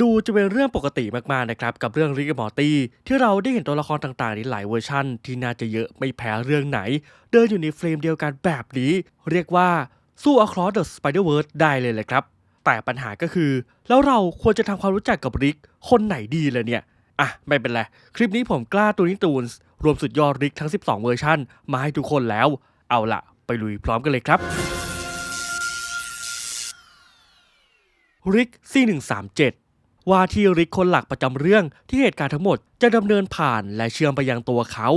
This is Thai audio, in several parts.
ดูจะเป็นเรื่องปกติมากๆนะครับกับเรื่องริกมอ r ตี้ที่เราได้เห็นตัวละครต่างๆในหลายเวอร์ชั่น ที่น่าจะเยอะไม่แพ้เรื่องไหน เดินอยู่ในเฟรมเดียวกันแบบนี้ เรียกว่าสู้ Across the Spider-Verse ได้เลยแหละครับ แต่ปัญหาก็คือ แล้วเราควรจะทำความรู้จักกับริกคนไหนดีเลยเนี่ยอะไม่เป็นไรคลิปนี้ผมกล้าตูนิตูนรวมสุดยอดริกทั้ง 12 เวอร์ชันมาให้ทุกคนแล้ว เอาละไปลุยพร้อมกันเลยครับริก C137 ว่าที่ริกคนหลักประจำเรื่องที่เหตุการณ์ทั้งหมดจะดำเนินผ่านและเชื่อมไปยังตัวเขา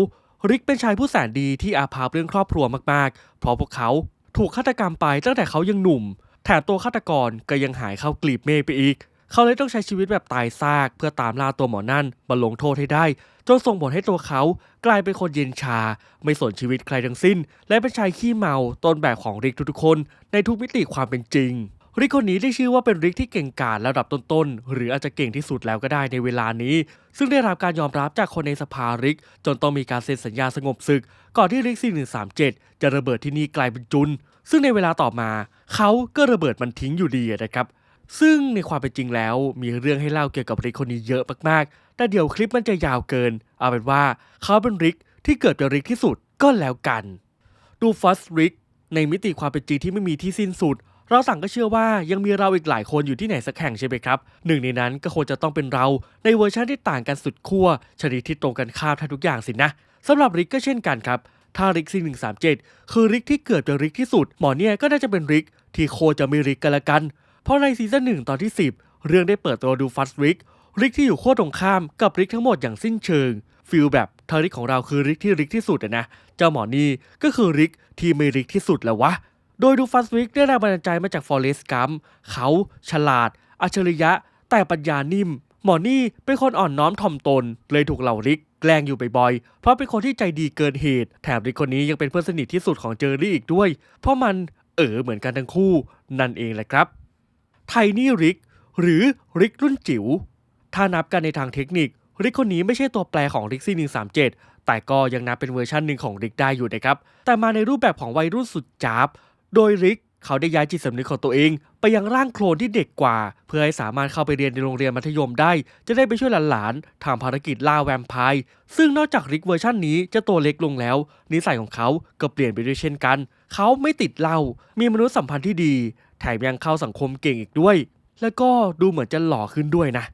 ริกเป็นชายผู้แสนดีที่อาภัพเรื่องครอบครัวมากๆ เพราะพวกเขาถูกฆาตกรรมไปตั้งแต่เขายังหนุ่ม แถมตัวฆาตกรก็ยังหายเข้ากลีบเมฆไปอีก เขาเลยต้องใช้ชีวิตแบบตายซาก เพื่อตามล่าตัวหมอนั่นมาลงโทษให้ได้ จนส่งผลให้ตัวเขากลายเป็นคนเย็นชา ไม่สนชีวิตใครทั้งสิ้น และเป็นชายขี้เมาต้นแบบของริกทุกๆคน ในทุกมิติความเป็นจริง ริกคนนี้ได้ชื่อว่าเป็นริกที่เก่งกาจระดับต้นๆ หรืออาจจะเก่งที่สุดแล้วก็ได้ในเวลานี้ ซึ่งได้รับการยอมรับจากคนในสภาริก จนต้องมีการเซ็นสัญญาสงบศึก ก่อนที่ริก 4137 จะระเบิดที่นี่กลายเป็นจุน ซึ่งในเวลาต่อมา เขาก็ระเบิดมันทิ้งอยู่ดีนะครับซึ่งในความเป็นจริงแล้วมีเรื่องให้เล่าเกี่ยวกับริกคนนี้เยอะมากๆ แต่เดี๋ยวคลิปมันจะยาวเกิน เอาเป็นว่าเขาเป็นริกที่เกิดเป็นริกที่สุดก็แล้วกัน ดูฟัสริกในมิติความเป็นจริงที่ไม่มีที่สิ้นสุด เราสั่งก็เชื่อว่ายังมีเราอีกหลายคนอยู่ที่ไหนสักแห่งใช่ไหมครับหนึ่งในนั้นก็ควรจะต้องเป็นเราในเวอร์ชันที่ต่างกันสุดขั้วชนิดที่ตรงกันข้ามแทบทุกอย่างสินะสำหรับริกก็เช่นกันครับถ้าริกซีหนึ่งสามเจ็ดคือริกที่เกิดเป็นริกที่สุด หมอเนี่ยก็น่าจะเป็นริกที่โคจะไม่ริกกันละกัน เพราะในซีซั่นหนึ่งตอนที่ 10 เรื่องได้เปิดตัวดูฟัสริกริกที่อยู่ขั้วตรงข้ามกับริกทั้งหมดอย่างสิ้นเชิงฟีลแบบทาริกของเราคือริกที่ริกที่สุดนะเจ้าหมอนี่ก็คือริกที่ไม่ริกที่สุดแล้ววะ โดยดูฟัสริกได้แรงบันดาลใจมาจากฟอเรสต์กัมเขาฉลาด อัจฉริยะ แต่ปัญญานิ่ม หมอนี่เป็นคนอ่อนน้อมถ่อมตน เลยถูกเหล่าริกแกล้งอยู่บ่อยๆ เพราะเป็นคนที่ใจดีเกินเหตุ แถมริกคนนี้ยังเป็นเพื่อนสนิทที่สุดของเจอรี่อีกด้วย เพราะมันเออเหมือนกันทั้งคู่ นั่นเองแหละครับ ไทนี่ริก หรือริกรุ่นจิ๋ว ถ้านับกันในทางเทคนิค ริกคนนี้ไม่ใช่ตัวแปรของริกซี่137แต่ก็ยังนับเป็นเวอร์ชันหนึ่งของริกได้อยู่นะครับ แต่มาในรูปแบบของวัยรุ่นสุดจ้าบ โดยริกเขาได้ย้ายจิตสำนึกของตัวเอง ไปยังร่างโคลนที่เด็กกว่า เพื่อให้สามารถเข้าไปเรียนในโรงเรียนมัธยมได้ จะได้ไปช่วยหลานๆทำภารกิจล่าแวมไพร์ซึ่งนอกจากริกเวอร์ชันนี้จะตัวเล็กลงแล้ว นิสัยของเขาก็เปลี่ยนไปด้วยเช่นกัน เขาไม่ติดเหล้ามีมนุษยสัมพันธ์ที่ดี แถมยังเข้าสังคมเก่งอีกด้วย แล้วก็ดูเหมือนจะหล่อขึ้นด้วยนะ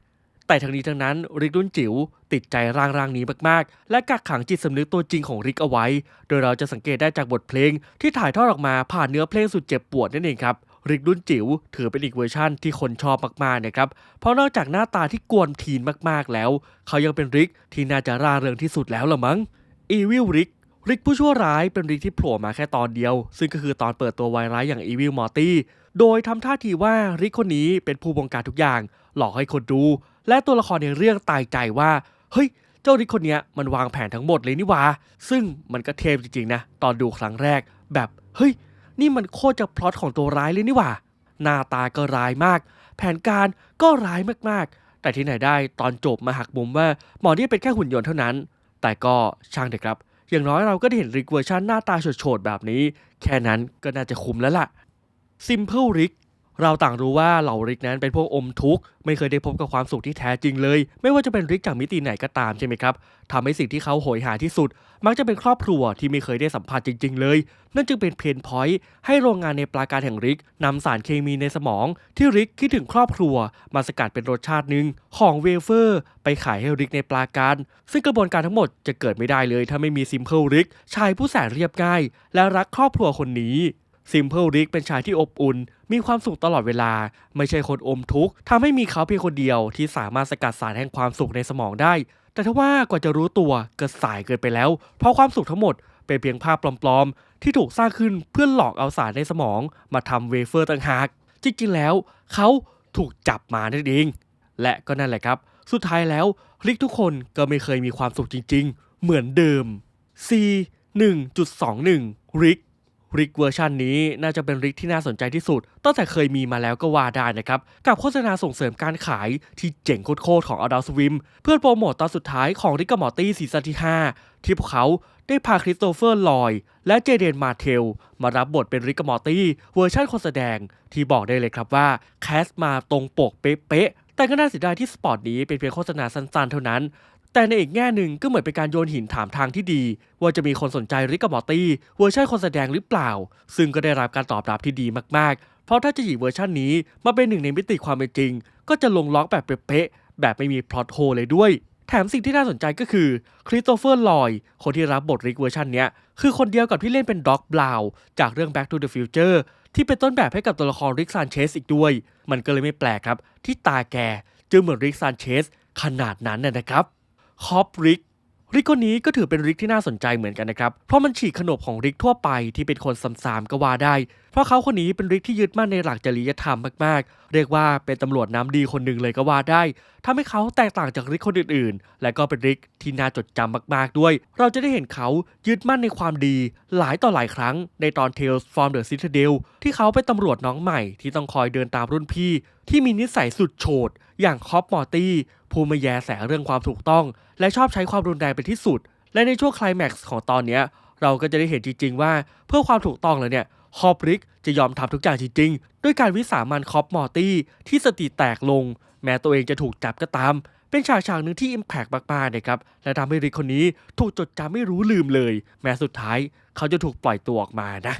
แต่ทั้งนี้ทั้งนั้นริกรุ่นจิ๋ว ติดใจร่างร่างนี้มากๆ และกักขังจิตสำนึกตัวจริงของริกเอาไว้ โดยเราจะสังเกตได้จากบทเพลง ที่ถ่ายทอดออกมาผ่านเนื้อเพลงสุดเจ็บปวดนั่นเองครับริกรุ่นจิ๋วถือเป็นอีกเวอร์ชั่นที่คนชอบมากๆนะครับ เพราะนอกจากหน้าตาที่กวนทีนมากๆแล้ว เขายังเป็นริกที่น่าจะร่าเริงที่สุดแล้วละมั้งอีวิลริกริกผู้ชั่วร้ายเป็นริกที่โผล่มาแค่ตอนเดียว ซึ่งก็คือตอนเปิดตัววายร้ายอย่างอีวิลมอร์ตี้โดยทำท่าทีว่าริกคนนี้เป็นผู้บงการทุกอย่าง หลอกให้คนดู และตัวละครในเรื่องตายใจว่า เฮ้ย เจ้าริกคนเนี้ยมันวางแผนทั้งหมดเลยนี่วาซึ่งมันก็เทพจริงๆนะ ตอนดูครั้งแรก แบบเฮ้ย นี่มันโคตรจะพล็อตของตัวร้ายเลยนี่วาหน้าตาก็ร้ายมาก แผนการก็ร้ายมากๆ แต่ที่ไหนได้ตอนจบมาหักมุมว่าหมอนี่เป็นแค่หุ่นยนต์เท่านั้น แต่ก็ช่างเถอะครับ อย่างน้อยเราก็ได้เห็นริกเวอร์ชันหน้าตาโฉดๆแบบนี้ แค่นั้นก็น่าจะคุ้มแล้วล่ะ Simple Rick เราต่างรู้ว่าเหล่าริกนั้นเป็นพวกอมทุกข์ไม่เคยได้พบกับความสุขที่แท้จริงเลย ไม่ว่าจะเป็นริกจากมิติไหนก็ตามใช่ไหมครับทำให้สิ่งที่เขาโหยหาที่สุด มักจะเป็นครอบครัวที่ไม่เคยได้สัมผัสจริง ๆ เลย นั่นจึงเป็นเพนพอยต์ให้โรงงานในปราการแห่งริกนำสารเคมีในสมอง ที่ริกคิดถึงครอบครัว มาสกัดเป็นรสชาติหนึ่งของเวเฟอร์ ไปขายให้ริกในปราการ ซึ่งกระบวนการทั้งหมดจะเกิดไม่ได้เลยถ้าไม่มีซิมเพิลริกชายผู้แสนเรียบง่าย และรักครอบครัวคนนี้ซิมเพิลริกเป็นชายที่อบอุ่น มีความสุขตลอดเวลา ไม่ใช่คนอมทุกข์ทำให้มีเขาเพียงคนเดียวที่สามารถสกัดสารแห่งความสุขในสมองได้ แต่ถ้าว่ากว่าจะรู้ตัวเก็สายเกินไปแล้ว เพราะความสุขทั้งหมดเป็นเพียงภาพปลอมๆ ที่ถูกสร้างขึ้นเพื่อหลอกเอาสารในสมอง มาทำเวเฟอร์ต่างหาก จริงๆ แล้วเขาถูกจับมานั่นเอง และก็นั่นแหละครับ สุดท้ายแล้วริกทุกคนก็ไม่เคยมีความสุขจริง ๆ เหมือนเดิม C 1.21ริก ริกเวอร์ชันนี้น่าจะเป็นริกที่น่าสนใจที่สุด ตั้งแต่เคยมีมาแล้วก็ว่าได้นะครับ กับโฆษณาส่งเสริมการขายที่เจ๋งโคตรๆของ Adult Swim เพื่อโปรโมตตอนสุดท้ายของริกกับมอร์ตี้ซีซั่นที่ 5 ที่พวกเขาได้พาคริสโตเฟอร์ลอย และเจเดนมาเทล มารับบทเป็นริกกับมอร์ตี้เวอร์ชันคนแสดงที่บอกได้เลยครับว่าแคสมาตรงปกเป๊ะแต่แต่ก็น่าเสียดายที่สปอร์ตนี้เป็นเพียงโฆษณาสั้นๆ เท่านั้น แต่ในอีกแง่หนึ่งก็เหมือนเป็นการโยนหินถามทางที่ดี ว่าจะมีคนสนใจริกกับมอร์ตี้เวอร์ชันคนแสดงหรือเปล่า ซึ่งก็ได้รับการตอบรับที่ดีมากๆ เพราะถ้าจะหยิบเวอร์ชันนี้มาเป็นหนึ่งในมิติความเป็นจริง ก็จะลงล็อกแบบเป๊ะๆแบบไม่มีพล็อตโฮเลยด้วย แถมสิ่งที่น่าสนใจก็คือคริสโตเฟอร์ลอยคนที่รับบทริกเวอร์ชันนี้คือคนเดียวกับที่เล่นเป็นด็อกบลาวจากเรื่อง Back to the Future ที่เป็นต้นแบบให้กับตัวละครริกซานเชสอีกด้วย มันก็เลยไม่แปลกครับ ที่ตาแกจึงเหมือนริกซานเชสขนาดนั้นนะครับ คอปริกริกคนนี้ก็ถือเป็นริกที่น่าสนใจเหมือนกันนะครับ เพราะมันฉีกขนบของริกทั่วไปที่เป็นคนซ้ำๆก็ว่าได้ เพราะเขาคนนี้เป็นริกที่ยึดมั่นในหลักจริยธรรมมากๆ เรียกว่าเป็นตำรวจน้ำดีคนหนึ่งเลยก็ว่าได้ทำให้เขาแตกต่างจากริกคนอื่นๆ และก็เป็นริกที่น่าจดจำมากๆด้วย เราจะได้เห็นเขายึดมั่นในความดีหลายต่อหลายครั้งในตอน Tales from the Citadel ที่เขาเป็นตำรวจน้องใหม่ที่ต้องคอยเดินตามรุ่นพี่ ที่มีนิสัยสุดโฉดอย่างคอปมอร์ตี้ผู้มาแยแสเรื่องความถูกต้อง และชอบใช้ความรุนแรงเป็นที่สุด และในช่วงคลายแม็กซ์ของตอนเนี้ยเราก็จะได้เห็นจริง ๆ ว่าเพื่อความถูกต้องแล้วเนี่ยคอปริกจะยอมทำทุกอย่างจริง ๆ ด้วยการวิสามันคอปมอร์ตี้ที่สติแตกลง แม้ตัวเองจะถูกจับก็ตาม เป็นฉากฉากหนึ่งที่อิมแพกมากๆนะครับและทำให้ริกคนนี้ถูกจดจำไม่รู้ลืมเลย แม้สุดท้ายเขาจะถูกปล่อยตัวออกมานะ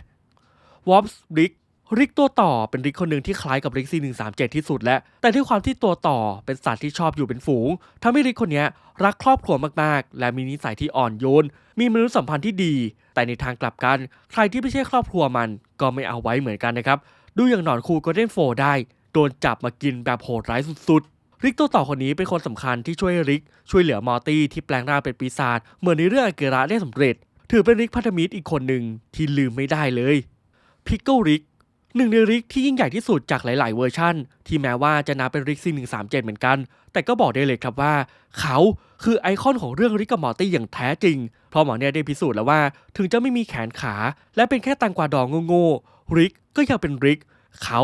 วอปส์ริก ริกตัวต่อเป็นริกคนหนึ่งที่คล้ายกับริกซี137ที่สุดแล้ว แต่ด้วยความที่ตัวต่อเป็นสัตว์ที่ชอบอยู่เป็นฝูงทำให้ริกคนนี้รักครอบครัวมากๆ และมีนิสัยที่อ่อนโยน มีมนุษยสัมพันธ์ที่ดี แต่ในทางกลับกัน ใครที่ไม่ใช่ครอบครัวมันก็ไม่เอาไว้เหมือนกันนะครับ ดูอย่างหนอนคูโกลเด้นโฟได้ โดนจับมากินแบบโหดร้ายสุดๆ ริกตัวต่อคนนี้เป็นคนสำคัญที่ช่วยริก ช่วยเหลือมอร์ตี้ที่แปลงร่างเป็นปีศาจเหมือนในเรื่องอาเกระได้สำเร็จ ถือเป็นริกพันธมิตรอีกคนหนึ่งที่ลืมไม่ได้เลยพิกเกิลริก หนึ่งในริกที่ยิ่งใหญ่ที่สุดจากหลาย ๆ เวอร์ชั่น ที่แม้ว่าจะนับเป็นริกซี137เหมือนกัน แต่ก็บอกได้เลยครับว่า เขาคือไอคอนของเรื่องริกกับมอร์ตี้อย่างแท้จริง เพราะหมอเนี่ยได้พิสูจน์แล้วว่า ถึงจะไม่มีแขนขา และเป็นแค่ตังกวาดองโง่ๆริกก็ยังเป็นริก เขา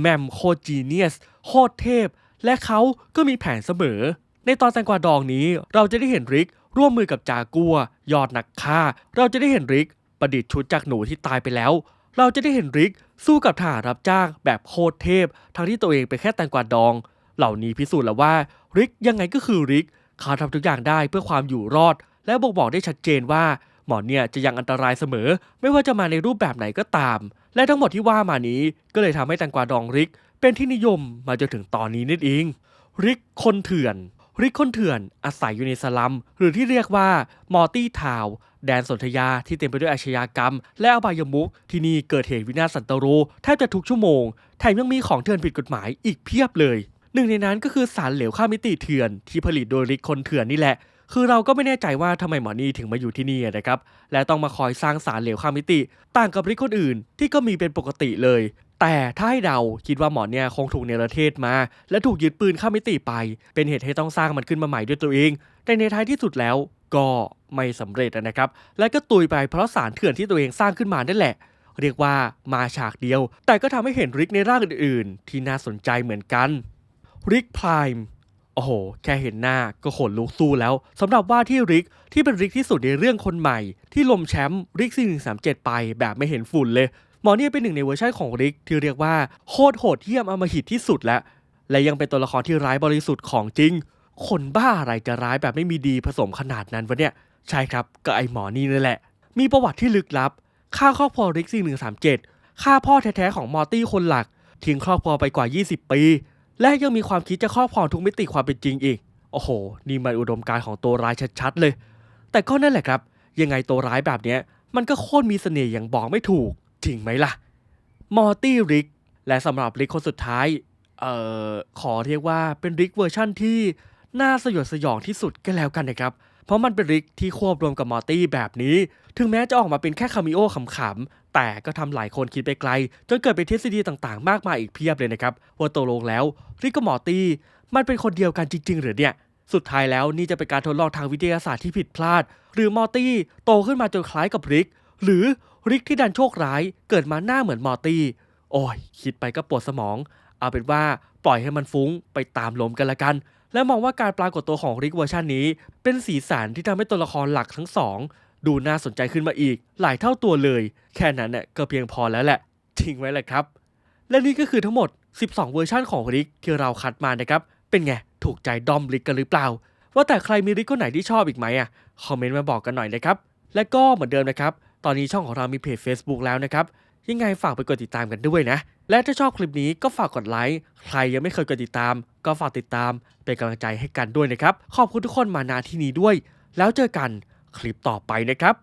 แมมโคจีเนียสโคตรเทพ และเขาก็มีแผนเสมอ ในตอนแตงกวาดองนี้ เราจะได้เห็นริกร่วมมือกับจากัว ยอดนักฆ่า เราจะได้เห็นริกประดิษฐ์ชุดจากหนูที่ตายไปแล้ว เราจะได้เห็นริกสู้กับทหารรับจ้างแบบโคตรเทพ ทั้งที่ตัวเองเป็นแค่แตงกวาดอง เหล่านี้พิสูจน์แล้วว่าริกยังไงก็คือริก เขาทำทุกอย่างได้เพื่อความอยู่รอด และบอกบอกได้ชัดเจนว่าหมอเนี่ยจะยังอันตรายเสมอ ไม่ว่าจะมาในรูปแบบไหนก็ตาม และทั้งหมดที่ว่ามานี้ก็เลยทำให้แตงกวาดองริก เป็นที่นิยมมาจนถึงตอนนี้นั่นเอง ริกคนเถื่อนริกคนเถื่อนอาศัยอยู่ในสลัม หรือที่เรียกว่ามอร์ตี้ทาว แดนสนธยาที่เต็มไปด้วยอาชญากรรม และอบายมุกที่นี่เกิดเหตุวินาศสันตโรแทบจะทุกชั่วโมงแถมยังมีของเถื่อนผิดกฎหมายอีกเพียบเลย หนึ่งในนั้นก็คือสารเหลวข้ามมิติเถื่อนที่ผลิตโดยริกคนเถื่อนนี่แหละ คือเราก็ไม่แน่ใจว่าทำไมหมอนี่ถึงมาอยู่ที่นี่นะครับและต้องมาคอยสร้างสารเหลวข้ามมิติ ต่างกับริกคนอื่นที่ก็มีเป็นปกติเลย แต่ถ้าให้เดาคิดว่าหมอนเนี่ยคงถูกเนรเทศมา และถูกยึดปืนข้ามมิติไป เป็นเหตุให้ต้องสร้างมันขึ้นมาใหม่ด้วยตัวเอง แต่ในท้ายที่สุดแล้วก็ไม่สำเร็จนะครับ และก็ตุยไปเพราะสารเถื่อนที่ตัวเองสร้างขึ้นมานั่นแหละ เรียกว่ามาฉากเดียว แต่ก็ทำให้เห็นริกในร่างอื่นๆ ที่น่าสนใจเหมือนกันริกพรายม์โอ้โห แค่เห็นหน้าก็ขนลุกสู้แล้วสำหรับว่าที่ริกที่เป็นริกที่สุดในเรื่องคนใหม่ ที่ลมแชมป์ริกซี1 3 7ไปแบบไม่เห็นฝุ่นเลย หมอเนี่ยเป็นหนึ่งในเวอร์ชันของริกที่เรียกว่าโคตรโหดเหี้ยมอมหิตที่สุดแล้วและยังเป็นตัวละครที่ร้ายบริสุทธิ์ของจริง คนบ้าอะไรจะร้ายแบบไม่มีดีผสมขนาดนั้นวะเนี่ย ใช่ครับก็ไอหมอนี่นั่นแหละ มีประวัติที่ลึกลับฆ่าครอบครัวริกซี137ฆ่าพ่อแท้ๆของมอร์ตี้คนหลักทิ้งครอบครัวไปกว่า 20 ปี และยังมีความคิดจะครอบครองทุกมิติความเป็นจริงอีก โอ้โห นี่มันอุดมการของตัวร้ายชัดๆเลย แต่ก็นั่นแหละครับ ยังไงตัวร้ายแบบเนี้ย มันก็โคตรมีเสน่ห์อย่างบอกไม่ถูก จริงไหมล่ะ มอร์ตี้ริก และสำหรับริกคนสุดท้าย เอ่อ ขอเรียกว่าเป็นริกเวอร์ชั่นที่น่าสยดสยองที่สุดก็แล้วกันนะครับ เพราะมันเป็นริกที่ควบรวมกับมอร์ตี้แบบนี้ ถึงแม้จะออกมาเป็นแค่คามิโอขำๆ แต่ก็ทำหลายคนคิดไปไกล จนเกิดเป็นทฤษฎีต่างๆ มากมายอีกเพียบเลยนะครับว่าตกลงแล้วริกกับมอร์ตี้มันเป็นคนเดียวกันจริง ๆ หรือเนี่ยสุดท้ายแล้วนี่จะเป็นการทดลองทางวิทยาศาสตร์ที่ผิดพลาด หรือมอร์ตี้โตขึ้นมาจนคล้ายกับริก หรือ ริกที่ดันโชคร้ายเกิดมาหน้าเหมือนมอร์ตี้ โอ้ย คิดไปก็ปวดสมอง เอาเป็นว่าปล่อยให้มันฟุ้งไปตามลมกันละกัน และมองว่าการปรากฏตัวของริกเวอร์ชันนี้ เป็นสีสันที่ทำให้ตัวละครหลักทั้งสอง ดูน่าสนใจขึ้นมาอีก หลายเท่าตัวเลย แค่นั้นเนี่ยก็เพียงพอแล้วแหละ ทิ้งไว้แหละครับ และนี่ก็คือทั้งหมด 12 เวอร์ชันของริกที่เราคัดมานะครับ เป็นไง ถูกใจดอมริกกันหรือเปล่า ว่าแต่ใครมีริกคนไหนที่ชอบอีกไหมอะ คอมเมนต์มาบอกกันหน่อยนะครับ และก็เหมือนเดิมนะครับ ตอนนี้ช่องของเรามีเพจ Facebook แล้วนะครับ ยังไงฝากไปกดติดตามกันด้วยนะ และถ้าชอบคลิปนี้ก็ฝากกดไลค์ ใครยังไม่เคยกดติดตาม ก็ฝากติดตามเป็นกำลังใจให้กันด้วยนะครับ ขอบคุณทุกคนมานาที่นี้ด้วย แล้วเจอกันคลิปต่อไปนะครับ